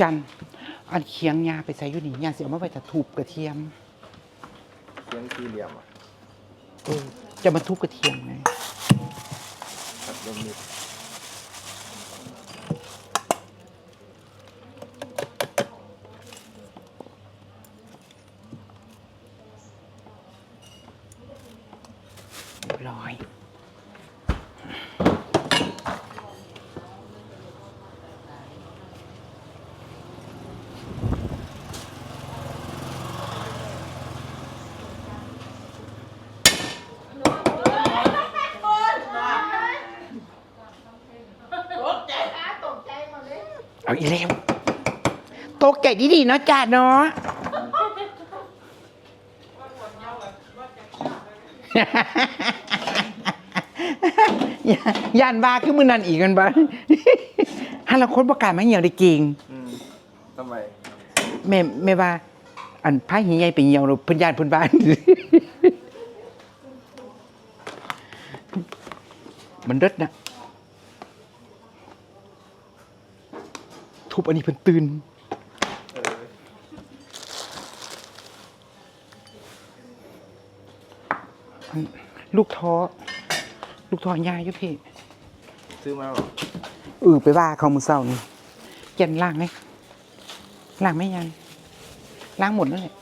จันอันเคียงยาไปใส่อยู่นี่ยาเสียมาไปจะทุบกระเทียมเสียงสี่เหลี่ยมอะเออจะมาทุบกระเทียมไงครับลมมิด อาอีเร็วตกใจดีๆเนาะจ้าเนาะย่าย่านบ้าคือมือนันอีกกันบ้าฮัลโหลคนประกาศมาเหี่ยวได้เก่งอืมทำไมแม่แม่ว่า อันพายหิงใหญ่ไปเหี่ยวเราเพิ่นญาติเพิ่นบ้าน มันเด็ดนะ ทุบอันนี้เพิ่นตื่นเอออันลูกท้อ ลูกท้อยาอยู่พี่ ซื้อมาหรอเออไปว่าเขามือเศร้านี่ยันล้างไหมล้างไหม่ยันล้างหมดนั่นแหละ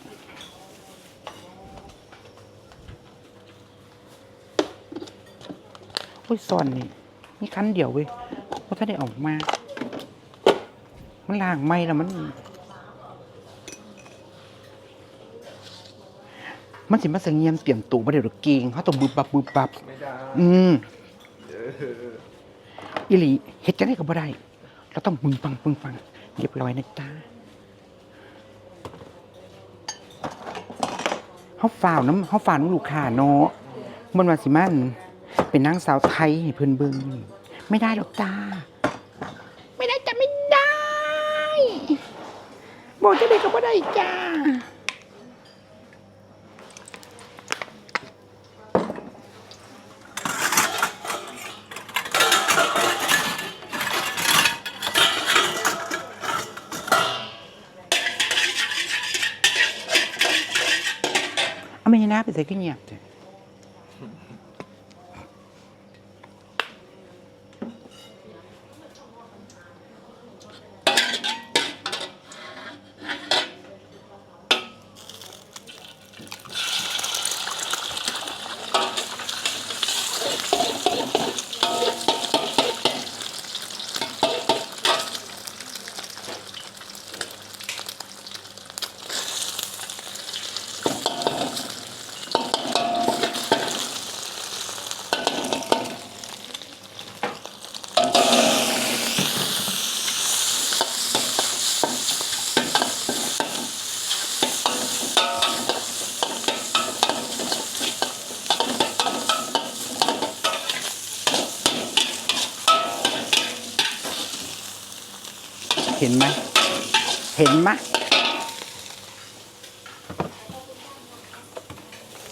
โอ้ยซ่อนนี่นี่คันเดียวเว้ยเพราะถ้าได้ออกมา มันล้างไม่แล้วมัน มันสิมาเสงียมเตรียมตัวมาเดี๋ยวเก่งเขาต้องบึบบับบึบบับ ไม่ได้อืมเอออิลีเฮ็ดจะได้ก็บ่ได้ เราต้องมึงฟังมึงฟังเรียบร้อยนะจ๊ะเฮาฝ่าวน้ำเฮาฝ่าวน้ำลูกค้าเนาะมันว่าสิมันเป็นนางสาวไทยให้เพิ่นเบิ่งไม่ได้หรอกจ้า ไม่ได้จ้ะไม่ได้ บอกจะได้ก็บ่ได้จ้าเอาไม่นะไปใส่ขี้เงียบจ้ะ เห็นไหม เห็นไหม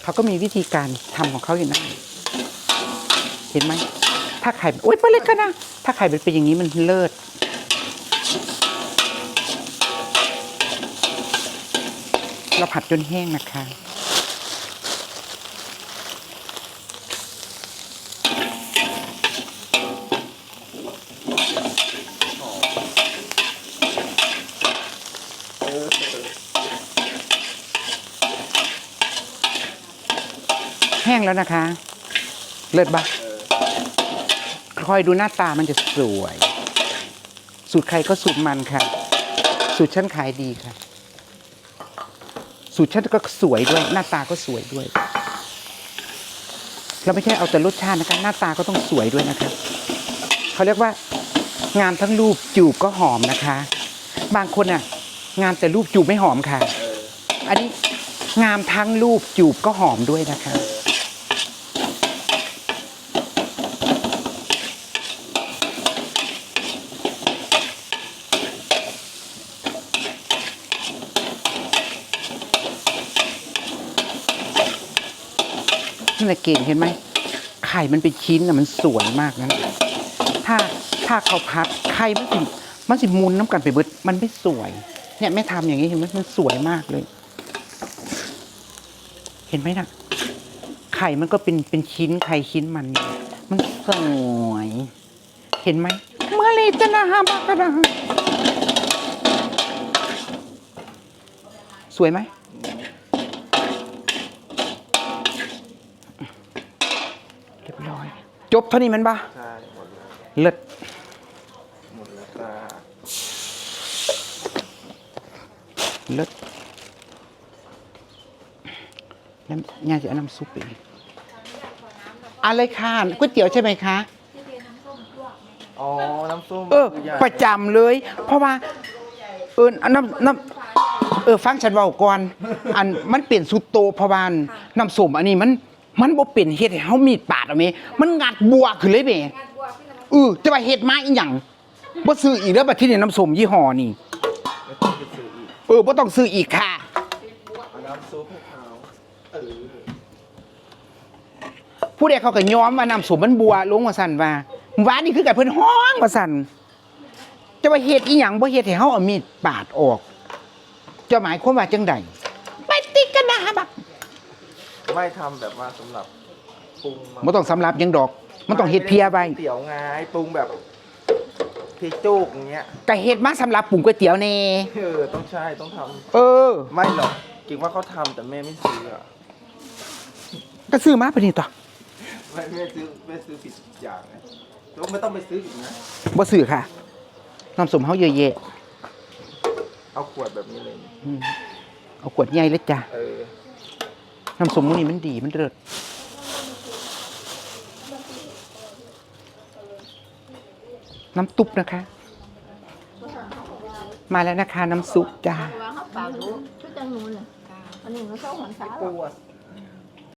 เขาก็มีวิธีการทำของเขาอยู่นะ เห็นไหม ถ้าไข่โอ๊ยไปเลยกันนะ ถ้าไข่เป็นอย่างนี้มันเลิศเราผัดจนแห้งนะคะ ห้งแล้วนะคะ เลิศปะคอยดูหน้าตามันจะสวย สูตรใครก็สูตรมันค่ะ สูตรฉันขายดีค่ะ สูตรฉันก็สวยด้วย หน้าตาก็สวยด้วย เราไม่ใช่เอาแต่รสชาตินะคะ หน้าตาก็ต้องสวยด้วยนะคะเขาเรียกว่างามทั้งรูปจูบก็หอมนะคะ บางคนอะ งามแต่รูปจูบไม่หอมค่ะ อันนี้งามทั้งรูปจูบก็หอมด้วยนะคะ น่ะเก่งเห็นไหมไข่มันเป็นชิ้นอะมันสวยมากนะถ้าถ้าเขาพัดไข่มันสิมันสิมุนน้ำกันไปเบิดมันไม่สวย เนี่ยแม่ทำอย่างนี้เห็นไหมมันสวยมากเลย เห็นไหมนะไข่มันก็เป็นเป็นชิ้นไข่ชิ้นมัน มันสวย เห็นไหมเมื่อไรจะนะฮะบากระดังสวยไหม จบเท่านี้มันปะใช่หมดแล้วเลิศหมดแล้วจ้าเลิศแล้วย่าจะเอาน้ำซุปไปอีกอะไรค่ะก๋วยเตี๋ยวใช่ไหมคะ อ๋อ น้ำส้มเออใหญ่ประจำเลย เพราะว่า เอออันน้ำน้ำเออ ฟังฉันเว้าก่อน อันมันเปลี่ยนสุดโตเพราะว่าน้ำส้มอันนี้มัน มันบ่เป็นเฮ็ดให้เฮามีดปาดเอาแม่มันงัดบัวขึ้นเลยแม่เออจะว่าเฮ็ดมาอีหยังบ่ซื้ออีกแล้วบัดที่นี่น้ำส้มยี่ห้อนี่เออบ่ต้องซื้ออีกค่ะน้ำซุปขาเออผู้ใดเขาก็ย้อมว่าน้ำส้มมันบัวลงว่าซั่นว่าหวานนี่คือกับเพิ่นฮ้องว่าซั่นจะว่าเฮ็ดอีหยังบ่เฮ็ดให้เฮาเอามีดปาดออกจะหมายความว่าจังใดไปติกันนะบัก ไม่ทำแบบว่าสำหรับปรุงมาบ่ต้องสำหรับหยังดอก มันต้องเฮ็ดเพียไว้เตี๋ยวไงปรุงแบบพริกจุกอย่างเงี้ยก็เฮ็ดมาสำหรับปรุงก๋วยเตี๋ยวแน่เออต้องใช่ต้องทเออำไม่หรอกกิ่งว่าเขาทำแต่แม่ไม่ซื้ออะก็ซื้อมาปะนี่ต่อไม่แม่ซื้อแม่ซื้อผิดอย่างไงแล้วไม่ต้องไปซื้ออีกนะบ่ซื้อค่ะน้ำส้มเฮาเยอะแยะเอาขวดแบบนี้เลยอืมเอาขวดใหญ่เลยจ้ะเออ น้ำส้มมื้อนี้มันดีมันเลิศน้ำตุ๊บนะคะ มาแล้วนะคะ น้ำซุปจ้า ว่าเขาปล่ารู้ชุดจังนู้นน่ะอันนี้มันเข้าหันสาปูอะ